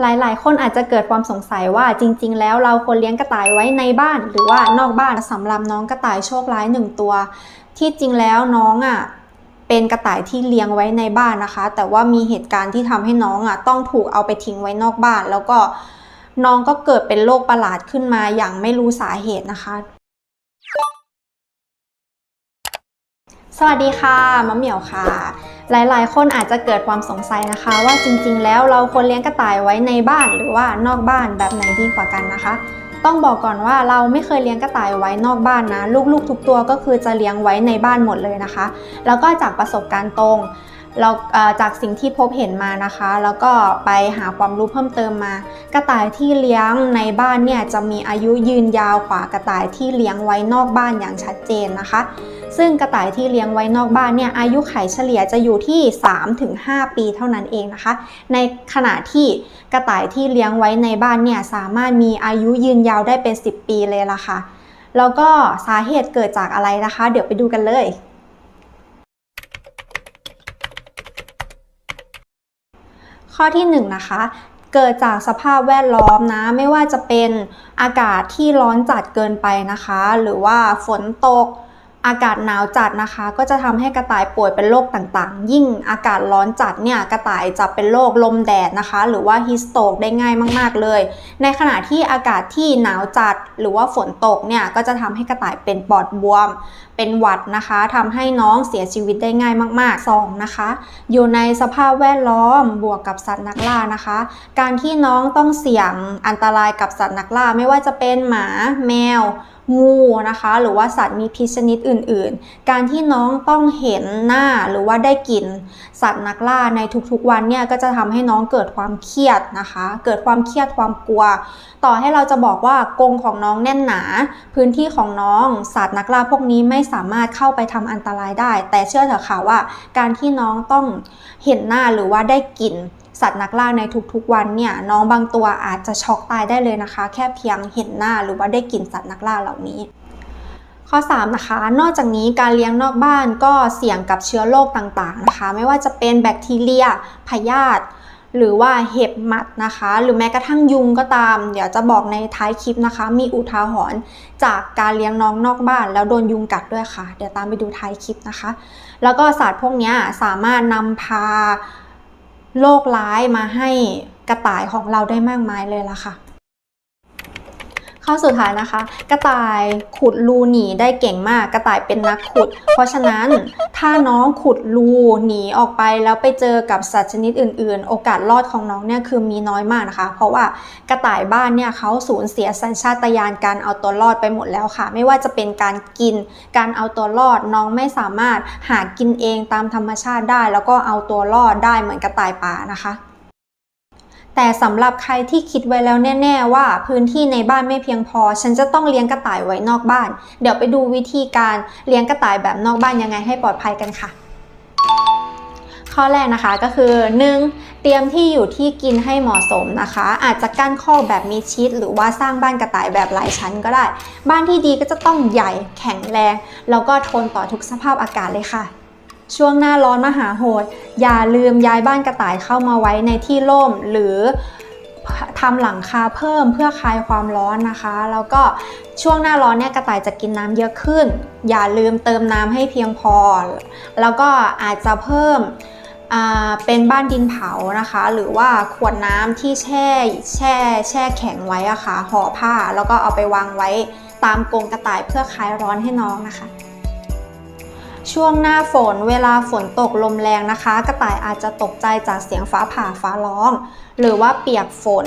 หลายๆ คนอาจจะเกิดความสงสัยว่าจริง ๆ แล้วเราควรเลี้ยงกระต่ายไว้ในบ้าน หรือว่านอกบ้านสำหรับน้องกระต่ายโชคร้ายหนึ่งตัว ที่จริงแล้วน้องอะเป็นกระต่ายที่เลี้ยงไว้ในบ้านนะคะ แต่ว่ามีเหตุการณ์ที่ทำให้น้องอะต้องถูกเอาไปทิ้งไว้นอกบ้าน แล้วก็น้องก็เกิดเป็นโรคประหลาดขึ้นมาอย่างไม่รู้สาเหตุนะคะ สวัสดีค่ะมะเหมี่ยวค่ะ หลายๆ คนอาจจะเกิดความสงสัยนะคะ ว่าจริงๆ แล้วเราควรเลี้ยงกระต่ายไว้ในบ้านหรือว่านอกบ้านแบบไหนดีกว่ากันนะคะ ต้องบอกก่อนว่าเราไม่เคยเลี้ยงกระต่ายไว้นอกบ้านนะ ลูกๆ ทุกตัวก็คือจะเลี้ยงไว้ในบ้านหมดเลยนะคะ แล้วก็จากประสบการณ์ตรง เราจากสิ่งที่พบเห็นมานะคะ แล้วก็ไปหาความรู้เพิ่มเติมมา กระต่ายที่เลี้ยงในบ้านเนี่ยจะมีอายุยืนยาวกว่ากระต่ายที่เลี้ยงไว้นอกบ้านอย่างชัดเจนนะคะ ซึ่งกระต่ายที่เลี้ยงไว้นอกบ้านเนี่ยอายุไขเฉลี่ยจะอยู่ที่ 3-5 ปีเท่านั้นเองนะคะ ในขณะที่กระต่ายที่เลี้ยงไว้ในบ้านเนี่ยสามารถมีอายุยืนยาวได้เป็น 10 ปีเลยล่ะค่ะแล้วก็สาเหตุเกิดจากอะไรนะคะ เดี๋ยวไปดูกันเลย ข้อที่1นงนะคะ เกิดจากสภาพแวดล้อมนะ ไม่ว่าจะเป็นอากาศที่ร้อนจัดเกินไปนะคะ หรือว่าฝนตก อากาศหนาวจัดนะคะ ก็จะทำให้กระต่ายป่วยเป็นโรคต่างๆ ยิ่งอากาศร้อนจัดเนี่ยกระต่ายจะเป็นโรคลมแดดนะคะ หรือว่าฮิสโตกได้ง่ายมาก ๆเลย ในขณะที่อากาศที่หนาวจัดหรือว่าฝนตกเนี่ยก็จะทำให้กระต่ายเป็นปอดบวม เป็นหวัดนะคะทำให้น้องเสียชีวิตได้ง่ายมากๆ 2. นะคะ อยู่ในสภาพแวดล้อมบวกกับสัตว์นักล่านะคะ การที่น้องต้องเสี่ยงอันตรายกับสัตว์นักล่าไม่ว่าจะเป็นหมาแมว งูนะคะ หรือว่าสัตว์มีพิษชนิดอื่นๆ การที่น้องต้องเห็นหน้าหรือว่าได้กลิ่นสัตว์นักล่าในทุกๆวันเนี่ยก็จะทำให้น้องเกิดความเครียดนะคะ เกิดความเครียดความกลัว ต่อให้เราจะบอกว่ากรงของน้องแน่นหนา พื้นที่ของน้องสัตว์นักล่าพวกนี้ไม่สามารถเข้าไปทำอันตรายได้ แต่เชื่อเถอะค่ะว่า การที่น้องต้องเห็นหน้าหรือว่าได้กลิ่น สัตว์นักล่าในทุกๆวันเนี่ยน้องบางตัวอาจจะช็อกตายได้เลยนะคะ แค่เพียงเห็นหน้าหรือว่าได้กลิ่นสัตว์นักล่าเหล่านี้ ข้อ 3 นะคะ นอกจากนี้การเลี้ยงนอกบ้านก็เสี่ยงกับเชื้อโรคต่างๆนะคะ ไม่ว่าจะเป็นแบคทีเรียพยาธิหรือว่าเห็บหมัดนะคะ หรือแม้กระทั่งยุงก็ตาม เดี๋ยวจะบอกในท้ายคลิปนะคะ มีอุทาหรณ์จากการเลี้ยงน้องนอกบ้าน แล้วโดนยุงกัดด้วยค่ะ เดี๋ยวตามไปดูท้ายคลิปนะคะ แล้วก็สัตว์พวกนี้สามารถนำพา โรคร้ายมาให้กระต่ายของเราได้มากมายเลยล่ะค่ะ ข้อสุดท้ายนะคะ กระต่ายขุดรูหนีได้เก่งมาก กระต่ายเป็นนักขุด เพราะฉะนั้นถ้าน้องขุดรูหนีออกไปแล้วไปเจอกับสัตว์ชนิดอื่น ๆ โอกาสรอดของน้องเนี่ยคือมีน้อยมากนะคะ เพราะว่ากระต่ายบ้านเนี่ยเขาสูญเสียสัญชาตญาณการเอาตัวรอดไปหมดแล้วค่ะ ไม่ว่าจะเป็นการกิน การเอาตัวรอดน้องไม่สามารถหากินเองตามธรรมชาติได้ แล้วก็เอาตัวรอดได้เหมือนกระต่ายป่านะคะ แต่สำหรับใครที่คิดไว้แล้วแน่ ๆ ว่าพื้นที่ในบ้านไม่เพียงพอ ฉันจะต้องเลี้ยงกระต่ายไว้นอกบ้าน เดี๋ยวไปดูวิธีการเลี้ยงกระต่ายแบบนอกบ้านยังไงให้ปลอดภัยกันค่ะ ข้อแรกนะคะก็คือ 1. เตรียมที่อยู่ที่กินให้เหมาะสมนะคะ อาจจะกั้นคอแบบมีชิด หรือว่าสร้างบ้านกระต่ายแบบหลายชั้นก็ได้ บ้านที่ดีก็จะต้องใหญ่แข็งแรงแล้วก็ทนต่อทุกสภาพอากาศเลยค่ะ ช่วงหน้าร้อนมหาโหด อย่าลืมย้ายบ้านกระต่ายเข้ามาไว้ในที่ร่มหรือทำหลังคาเพิ่มเพื่อคลายความร้อนนะคะ แล้วก็ช่วงหน้าร้อนเนี่ยกระต่ายจะกินน้ำเยอะขึ้น อย่าลืมเติมน้ำให้เพียงพอ แล้วก็อาจจะเพิ่มเป็นบ้านดินเผานะคะ หรือว่าขวดน้ำที่แช่แช่แช่แข็งไว้อะค่ะห่อผ้าแล้วก็เอาไปวางไว้ตามกรงกระต่ายเพื่อคลายร้อนให้น้องนะคะ ช่วงหน้าฝนเวลาฝนตกลมแรงนะคะ กระต่ายอาจจะตกใจจากเสียงฟ้าผ่าฟ้าร้อง หรือว่าเปียกฝน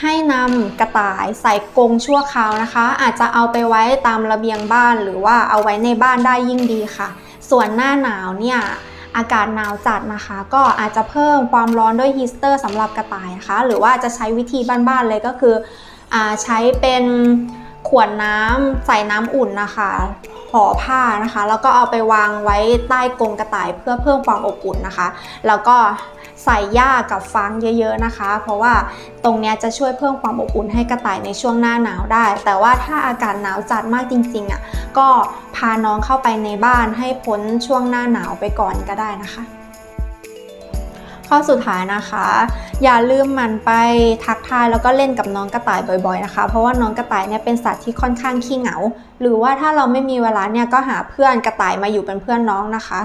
ให้นำกระต่ายใส่กรงชั่วคราวนะคะ อาจจะเอาไปไว้ตามระเบียงบ้าน หรือว่าเอาไว้ในบ้านได้ยิ่งดีค่ะ ส่วนหน้าหนาวเนี่ยอากาศหนาวจัดนะคะ ก็อาจจะเพิ่มความร้อนด้วยฮีสเตอร์สำหรับกระต่ายนะคะ หรือว่าจะใช้วิธีบ้านๆเลยก็คืออใช้เป็นขวดน้ำใส่น้ำอุ่นนะคะ ห่อผ้านะคะ แล้วก็เอาไปวางไว้ใต้กรงกระต่ายเพื่อเพิ่มความอบอุ่นนะคะ แล้วก็ใส่หญ้ากับฟางเยอะ ๆนะคะ เพราะว่าตรงนี้จะช่วยเพิ่มความอบอุ่นให้กระต่ายในช่วงหน้าหนาวได้ แต่ว่าถ้าอากาศหนาวจัดมากจริงๆอะก็พาน้องเข้าไปในบ้านให้พ้นช่วงหน้าหนาวไปก่อนก็ได้นะคะ ข้อสุดท้ายนะคะ อย่าลืมหมันไปทักทายแล้วก็เล่นกับน้องกระต่ายบ่อยๆนะคะ เพราะว่าน้องกระต่ายเนี่ยเป็นสัตว์ที่ค่อนข้างขี้เหงา หรือว่าถ้าเราไม่มีเวลาเนี่ยก็หาเพื่อนกระต่ายมาอยู่เป็นเพื่อนน้องนะคะ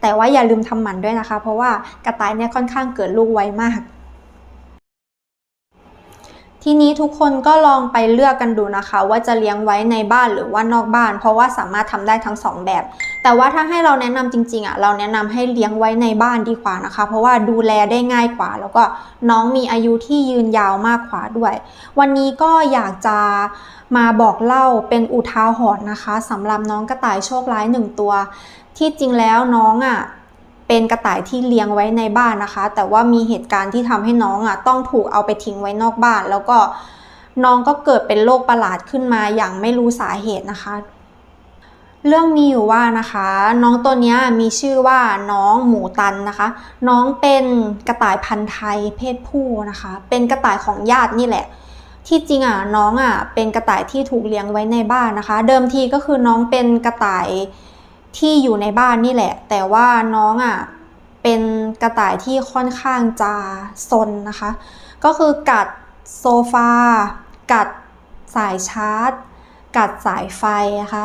แต่ว่าอย่าลืมทำหมันด้วยนะคะ เพราะว่ากระต่ายเนี่ยค่อนข้างเกิดลูกไวมาก ทีนี้ทุกคนก็ลองไปเลือกกันดูนะคะ ว่าจะเลี้ยงไว้ในบ้านหรือว่านอกบ้าน เพราะว่าสามารถทำได้ทั้งสองแบบ แต่ว่าถ้าให้เราแนะนำจริงๆอะเราแนะนำให้เลี้ยงไว้ในบ้านดีกว่านะคะ เพราะว่าดูแลได้ง่ายกว่า แล้วก็น้องมีอายุที่ยืนยาวมากกว่าด้วย วันนี้ก็อยากจะมาบอกเล่าเป็นอุทาหรณ์นะคะสำหรับน้องกระต่ายโชคร้ายหนึ่งตัว ที่จริงแล้วน้องอะ เป็นกระต่ายที่เลี้ยงไว้ในบ้านนะคะ แต่ว่ามีเหตุการณ์ที่ทำให้น้องอะต้องถูกเอาไปทิ้งไว้นอกบ้าน แล้วก็น้องก็เกิดเป็นโรคประหลาดขึ้นมาอย่างไม่รู้สาเหตุนะคะ เรื่องมีอยู่ว่านะคะ น้องตัวนี้มีชื่อว่าน้องหมูตันนะคะ น้องเป็นกระต่ายพันธุ์ไทยเพศผู้นะคะ เป็นกระต่ายของญาตินี่แหละที่จริงอะน้องอะเป็นกระต่ายที่ถูกเลี้ยงไว้ในบ้านนะคะ เดิมทีก็คือน้องเป็นกระต่าย ที่อยู่ในบ้านนี่แหละ แต่ว่าน้องอะเป็นกระต่ายที่ค่อนข้างจะซนนะคะ ก็คือกัดโซฟา กัดสายชาร์จ กัดสายไฟนะคะ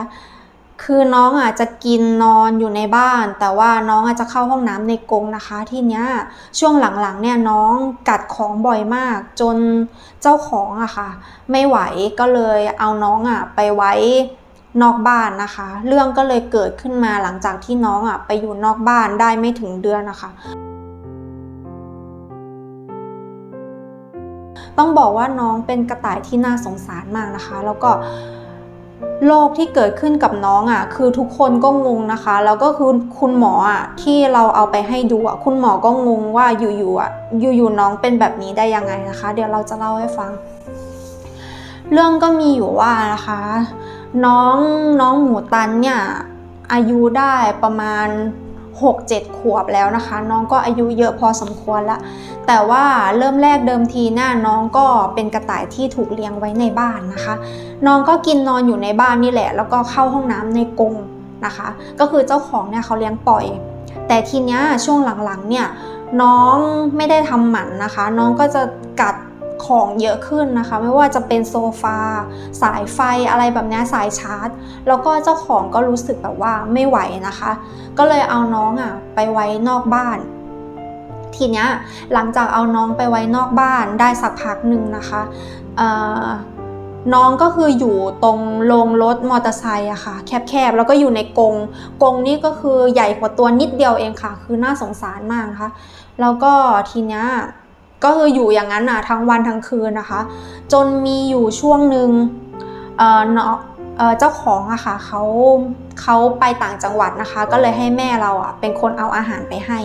คือน้องอาจจะกินนอนอยู่ในบ้าน แต่ว่าน้องอาจจะเข้าห้องน้ำในกรงนะคะ ที่เนี้ยช่วงหลังๆเนี่ยน้องกัดของบ่อยมาก จนเจ้าของอะค่ะ ไม่ไหวก็เลยเอาน้องอะไปไว้ นอกบ้านนะคะ เรื่องก็เลยเกิดขึ้นมาหลังจากที่น้องอะไปอยู่นอกบ้านได้ไม่ถึงเดือนนะคะ ต้องบอกว่าน้องเป็นกระต่ายที่น่าสงสารมากนะคะ แล้วก็โรคที่เกิดขึ้นกับน้องอะคือทุกคนก็งงนะคะ แล้วก็คือคุณหมออะที่เราเอาไปให้ดูอะคุณหมอก็งงว่าอยู่ๆอะอยู่ๆน้องเป็นแบบนี้ได้ยังไงนะคะ เดี๋ยวเราจะเล่าให้ฟัง เรื่องก็มีอยู่ว่านะคะ น้องน้องหมูตันเนี่ยอายุได้ประมาณ 6-7 ขวบแล้วนะคะ น้องก็อายุเยอะพอสมควรล้วแต่ว่าเริ่มแรกเดิมทีหน้าน้องก็เป็นกระต่ายที่ถูกเลี้ยงไว้ในบ้านนะคะ น้องก็กินนอนอยู่ในบ้านนี่แหละ แล้วก็เข้าห้องน้ำในกรงนะคะ ก็คือเจ้าของเนี่ยเขาเลี้ยงปล่อย แต่ทีเนี้ยช่วงหลังๆเนี่ยน้องไม่ได้ทำหมันนะคะ น้องก็จะกัด ของเยอะขึ้นนะคะ ไม่ว่าจะเป็นโซฟา สายไฟอะไรแบบนี้สายชาร์จ แล้วก็เจ้าของก็รู้สึกแบบว่าไม่ไหวนะคะ ก็เลยเอาน้องอะไปไว้นอกบ้าน ทีเนี้ยหลังจากเอาน้องไปไว้นอกบ้านได้สักพักหนึ่งนะคะน้องก็คืออยู่ตรงโรงรถมอเตอร์ไซค์อะค่ะ แคบๆ แล้วก็อยู่ในกรงกรงนี่ก็คือใหญ่กว่าตัวนิดเดียวเองค่ะ คือน่าสงสารมากนะคะ แล้วก็ทีเนี้ย ก็คืออยู่อย่างนั้นอะทั้งวันทั้งคืนนะคะ จนมีอยู่ช่วงหนึ่งเอ่อเนาะเจ้าของอะค่ะเขาเขาไปต่างจังหวัดนะคะ ก็เลยให้แม่เราอะเป็นคนเอาอาหารไปให้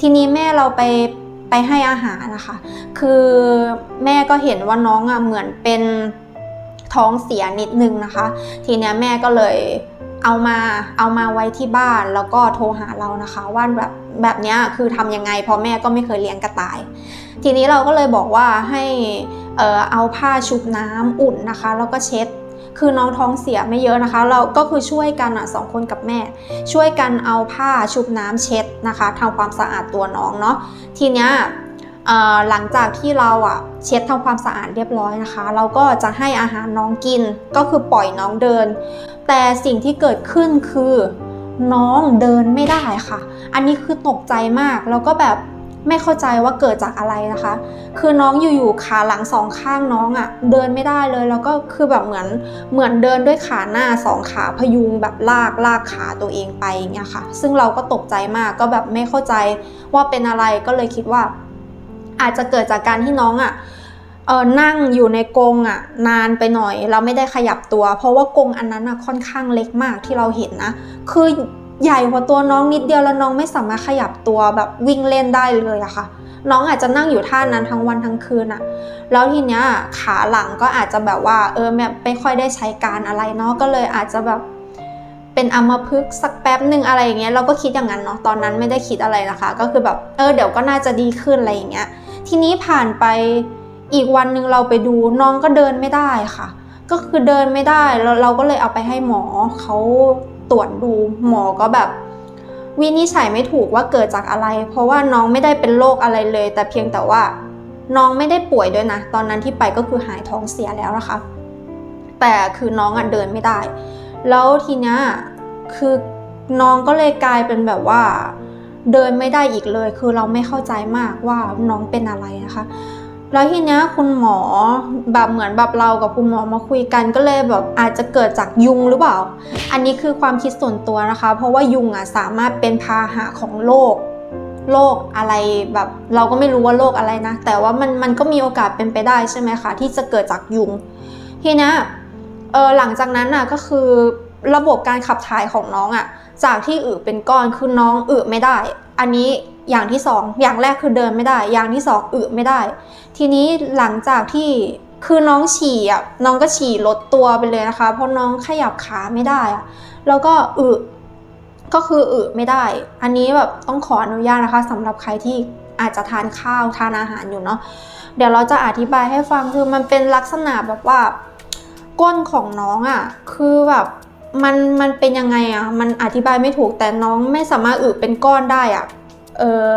ทีนี้แม่เราไปไปให้อาหารนะคะ คือแม่ก็เห็นว่าน้องอะเหมือนเป็นท้องเสียนิดนึงนะคะ ทีเนี้ยแม่ก็เลยเอามาเอามาไว้ที่บ้านแล้วก็โทรหาเรานะคะ ว่าแบบแบบเนี้ยคือทำยังไงเพราะแม่ก็ไม่เคยเลี้ยงกระต่าย ทีนี้เราก็เลยบอกว่าให้เอ่อเอาผ้าชุบน้ำอุ่นนะคะ แล้วก็เช็ดคือน้องท้องเสียไม่เยอะนะคะ เราก็คือช่วยกันอะสองคนกับแม่ ช่วยกันเอาผ้าชุบน้ำเช็ดนะคะทำความสะอาดตัวน้องเนาะทีเนี้ยหลังจากที่เราอะเช็ดทำความสะอาดเรียบร้อยนะคะ เราก็จะให้อาหารน้องกินก็คือปล่อยน้องเดิน แต่สิ่งที่เกิดขึ้นคือน้องเดินไม่ได้ค่ะ อันนี้คือตกใจมากแล้วก็แบบ ไม่เข้าใจว่าเกิดจากอะไรนะคะ คือน้องอยู่ๆขาหลังสองข้างน้องอะ่ะเดินไม่ได้เลยแล้วก็คือแบบเหมือนเหมือนเดินด้วยขาหน้าสองขาพยุงแบบลากลากขาตัวเองไปอย่างเงี้ยค่ะ ซึ่งเราก็ตกใจมากก็แบบไม่เข้าใจว่าเป็นอะไรก็เลยคิดว่า อาจจะเกิดจากการที่น้องอะ่ะเออนั่งอยู่ในกรงอะ่ะนานไปหน่อย เราไม่ได้ขยับตัว เพราะว่ากรงอันนั้นอะค่อนข้างเล็กมากที่เราเห็นนะ คือ ใหญ่กว่าตัวน้องนิดเดียวแล้วน้องไม่สามารถขยับตัวแบบวิ่งเล่นได้เลยอะค่ะ น้องอาจจะนั่งอยู่ท่านั้นทั้งวันทั้งคืนอะแล้วทีเนี้ยขาหลังก็อาจจะแบบว่าเออแบบไม่ค่อยได้ใช้การอะไรเนาะก็เลยอาจจะแบบเป็นอัมพฤกษ์สักแป๊บหนึ่งอะไรอย่างเงี้ยเราก็คิดอย่างนั้นเนาะตอนนั้นไม่ได้คิดอะไรนะคะ ก็คือแบบเออเดี๋ยวก็น่าจะดีขึ้นอะไรอย่างเงี้ยทีนี้ผ่านไปอีกวันหนึ่งเราไปดูน้องก็เดินไม่ได้ค่ะ ก็คือเดินไม่ได้แล้วเราก็เลยเอาไปให้หมอเขา ตรวจดูหมอก็แบบ วินิจฉัยไม่ถูกว่าเกิดจากอะไร เพราะว่าน้องไม่ได้เป็นโรคอะไรเลย แต่เพียงแต่ว่าน้องไม่ได้ป่วยด้วยนะ ตอนนั้นที่ไปก็คือหายท้องเสียแล้วนะคะ แต่คือน้องอะเดินไม่ได้ แล้วทีเนี้ยคือน้องก็เลยกลายเป็นแบบว่า เดินไม่ได้อีกเลย คือเราไม่เข้าใจมากว่าน้องเป็นอะไรนะคะ แล้วทีเนี้ยคุณหมอแบบเหมือนแบบเรากับคุณหมอมาคุยกันก็เลยแบบอาจจะเกิดจากยุงหรือเปล่า อันนี้คือความคิดส่วนตัวนะคะ เพราะว่ายุงอะสามารถเป็นพาหะของโรคโรคอะไรแบบ เราก็ไม่รู้ว่าโรคอะไรนะ แต่ว่ามันมันก็มีโอกาสเป็นไปได้ใช่ไหมคะที่จะเกิดจากยุง ทีเนี้ยเออหลังจากนั้นอะก็คือระบบการขับถ่ายของน้องอะจากที่อึเป็นก้อนคือน้องอึไม่ได้ อันนี้ อย่างที่สองอย่างแรกคือเดินไม่ได้ อย่างที่สองอึไม่ได้ ทีนี้หลังจากที่คือน้องฉี่อะน้องก็ฉี่ลดตัวไปเลยนะคะ เพราะน้องขยับขาไม่ได้อะแล้วก็อึก็คืออึไม่ได้ อันนี้แบบต้องขออนุญาตนะคะสำหรับใครที่อาจจะทานข้าวทานอาหารอยู่เนาะเดี๋ยวเราจะอธิบายให้ฟังคือมันเป็นลักษณะแบบว่าก้นของน้องอะคือแบบมันมันเป็นยังไงอะมันอธิบายไม่ถูกแต่น้องไม่สามารถอึเป็นก้อนได้อะ เออ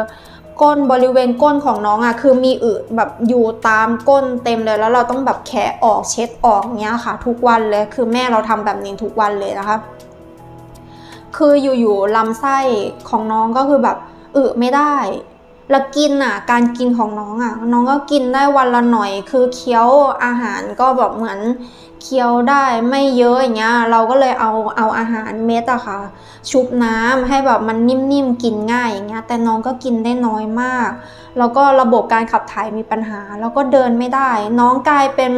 ก้นบริเวณก้นของน้องอะคือมีอึแบบอยู่ตามก้นเต็มเลยแล้วเราต้องแบบแคะออกเช็ดออกเงี้ยค่ะ ทุกวันเลยคือแม่เราทำแบบนี้ทุกวันเลยนะคะ คืออยู่ๆลำไส้ของน้องก็คือแบบอึไม่ได้ แล้วกินอะ การกินของน้องอะ น้องก็กินได้วันละหน่อย คือเคี้ยวอาหารก็แบบเหมือนเคี้ยวได้ไม่เยอะอย่างเงี้ย เราก็เลยเอาเอาอาหารเม็ดอะค่ะ ชุบน้ำให้แบบมันนิ่มๆกินง่ายอย่างเงี้ย แต่น้องก็กินได้น้อยมาก แล้วก็ระบบการขับถ่ายมีปัญหา แล้วก็เดินไม่ได้ น้องกลายเป็น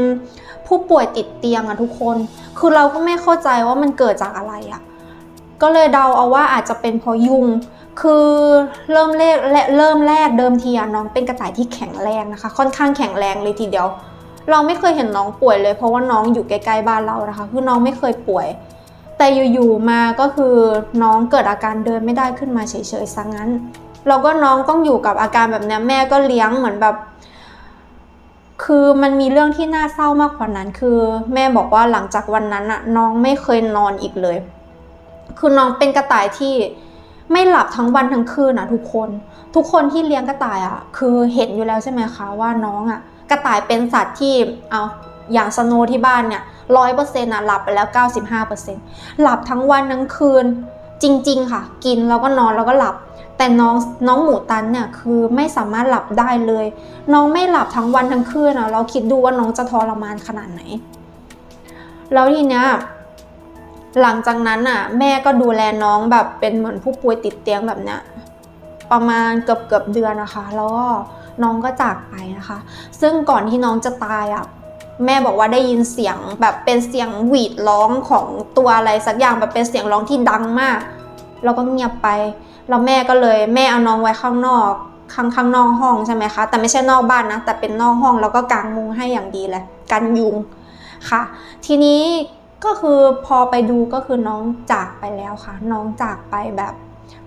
ผู้ป่วยติดเตียงอะทุกคน คือเราก็ไม่เข้าใจว่ามันเกิดจากอะไรอะก็เลยเดาเอาว่าอาจจะเป็นเพราะยุง คือเริ่มแรกและเริ่มแรกเดิมทีอะน้องเป็นกระต่ายที่แข็งแรงนะคะ ค่อนข้างแข็งแรงเลยทีเดียว เราไม่เคยเห็นน้องป่วยเลย เพราะว่าน้องอยู่ใกล้ๆบ้านเรานะคะคือน้องไม่เคยป่วย แต่อยู่ๆมาก็คือน้องเกิดอาการเดินไม่ได้ขึ้นมาเฉยๆซะงั้น เราก็น้องต้องอยู่กับอาการแบบนี้แม่ก็เลี้ยงเหมือนแบบ คือมันมีเรื่องที่น่าเศร้ามากกว่านั้น คือ แม่บอกว่าหลังจากวันนั้นอะน้องไม่เคยนอนอีกเลย คือน้องเป็นกระต่ายที่ ไม่หลับทั้งวันทั้งคืนอะทุกคน ทุกคนที่เลี้ยงกระต่ายอะคือเห็นอยู่แล้วใช่ไหมคะว่าน้องอะกระต่ายเป็นสัตว์ที่เอาอย่างสโนว์ที่บ้านเนี่ยร้อยเปอร์เซ็นต์อะหลับไปแล้วเก้าสิบห้าเปอร์เซ็นต์หลับทั้งวันทั้งคืนจริง ๆ ค่ะ กินแล้วก็นอนแล้วก็หลับ แต่น้องน้องหมูตันเนี่ยคือไม่สามารถหลับได้เลย น้องไม่หลับทั้งวันทั้งคืนอะเราคิดดูว่าน้องจะทรมานขนาดไหน แล้วทีเนี้ย หลังจากนั้นอะ แม่ก็ดูแลน้องแบบเป็นเหมือนผู้ป่วยติดเตียงแบบเนี้ยประมาณเกือบเกือบเดือนนะคะ แล้วก็น้องก็จากไปนะคะ ซึ่งก่อนที่น้องจะตายอะแม่บอกว่าได้ยินเสียงแบบเป็นเสียงหวีดร้องของตัวอะไรสักอย่างแบบเป็นเสียงร้องที่ดังมากแล้วก็เงียบไปแล้วแม่ก็เลยแม่เอาน้องไว้ข้างนอกข้างข้างนอกห้องใช่ไหมคะ แต่ไม่ใช่นอกบ้านนะ แต่เป็นนอกห้องแล้วก็กางมุงให้อย่างดีเลยกันยุงค่ะ ทีนี้ ก็คือพอไปดูก็คือน้องจากไปแล้วค่ะ น้องจากไปแบบ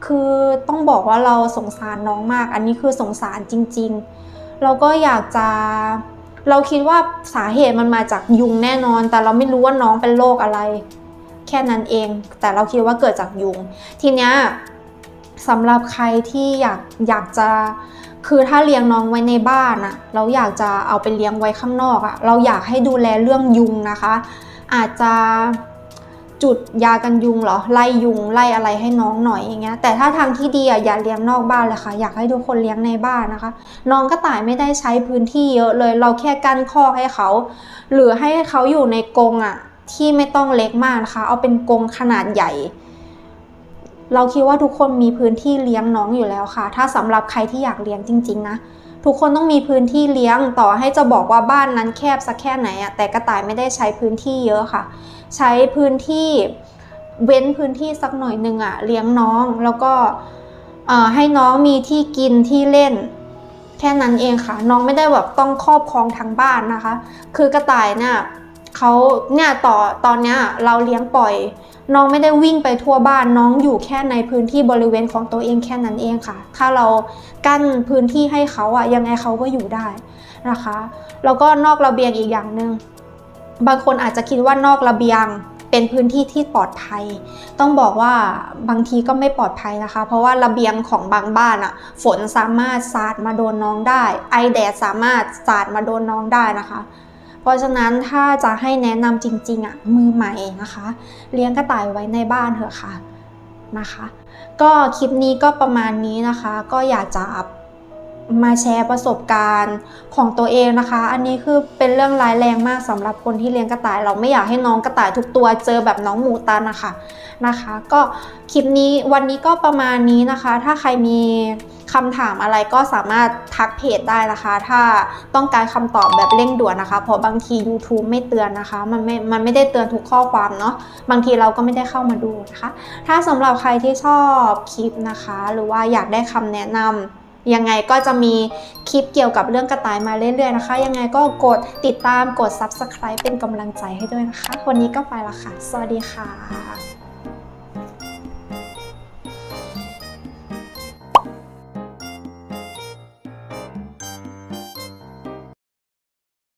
คือต้องบอกว่าเราสงสารน้องมาก อันนี้คือสงสารจริง ๆ เราก็อยากจะเราคิดว่าสาเหตุมันมาจากยุงแน่นอน แต่เราไม่รู้ว่าน้องเป็นโรคอะไร แค่นั้นเอง แต่เราคิดว่าเกิดจากยุง ทีเนี้ยสำหรับใครที่อยากอยากจะคือถ้าเลี้ยงน้องไว้ในบ้านอะเราอยากจะเอาไปเลี้ยงไว้ข้างนอกอะเราอยากให้ดูแลเรื่องยุงนะคะ อาจจะจุดยากันยุงเหรอไล่ยุงไล่อะไรให้น้องหน่อยอย่างเงี้ยแต่ถ้าทางที่ดีอะอย่าเลี้ยงนอกบ้านเลยค่ะ อยากให้ทุกคนเลี้ยงในบ้านนะคะ น้องกระต่ายไม่ได้ใช้พื้นที่เยอะเลย เราแค่กั้นคอกให้เขา หรือให้เขาอยู่ในกรงอะที่ไม่ต้องเล็กมากนะคะ เอาเป็นกรงขนาดใหญ่ เราคิดว่าทุกคนมีพื้นที่เลี้ยงน้องอยู่แล้วค่ะ ถ้าสำหรับใครที่อยากเลี้ยงจริง ๆ นะ ทุกคนต้องมีพื้นที่เลี้ยงต่อให้จะบอกว่าบ้านนั้นแคบสักแค่ไหนอะแต่กระต่ายไม่ได้ใช้พื้นที่เยอะค่ะ ใช้พื้นที่เว้นพื้นที่สักหน่อยหนึ่งอะเลี้ยงน้องแล้วก็ให้น้องมีที่กินที่เล่น แค่นั้นเองค่ะ น้องไม่ได้แบบต้องครอบครองทั้งบ้านนะคะ คือกระต่ายเนี่ย เขาเนี่ยต่อตอนเนี้ยเราเลี้ยงปล่อย น้องไม่ได้วิ่งไปทั่วบ้านน้องอยู่แค่ในพื้นที่บริเวณของตัวเองแค่นั้นเองค่ะ ถ้าเรากั้นพื้นที่ให้เขาอะยังไงเขาก็อยู่ได้นะคะ แล้วก็นอกระเบียงอีกอย่างหนึ่งบางคนอาจจะคิดว่านอกระเบียงเป็นพื้นที่ที่ปลอดภัย ต้องบอกว่าบางทีก็ไม่ปลอดภัยนะคะ เพราะว่าระเบียงของบางบ้านอะฝนสามารถสาดมาโดนน้องได้ ไอแดดสามารถสาดมาโดนน้องได้นะคะ เพราะฉะนั้นถ้าจะให้แนะนำจริงๆอะมือใหม่นะคะ เลี้ยงกระต่ายไว้ในบ้านเถอะค่ะนะคะ ก็คลิปนี้ก็ประมาณนี้นะคะ ก็อยากจะอัพ มาแชร์ประสบการณ์ของตัวเองนะคะ อันนี้คือเป็นเรื่องร้ายแรงมากสำหรับคนที่เลี้ยงกระต่าย เราไม่อยากให้น้องกระต่ายทุกตัวเจอแบบน้องหมูตันนะคะนะคะ ก็คลิปนี้วันนี้ก็ประมาณนี้นะคะ ถ้าใครมีคำถามอะไรก็สามารถทักเพจได้นะคะ ถ้าต้องการคำตอบแบบเร่งด่วนนะคะ เพราะบางที YouTube ไม่เตือนนะคะ มันไม่ มันไม่ได้เตือนทุกข้อความเนาะ บางทีเราก็ไม่ได้เข้ามาดูนะคะ ถ้าสำหรับใครที่ชอบคลิปนะคะ หรือว่าอยากได้คำแนะนำ ยังไงก็จะมีคลิปเกี่ยวกับเรื่องกระต่ายมาเรื่อยๆนะคะ ยังไงก็กดติดตามกด Subscribe เป็นกำลังใจให้ด้วยนะคะ วันนี้ก็ไปละค่ะ สวัสดีค่ะ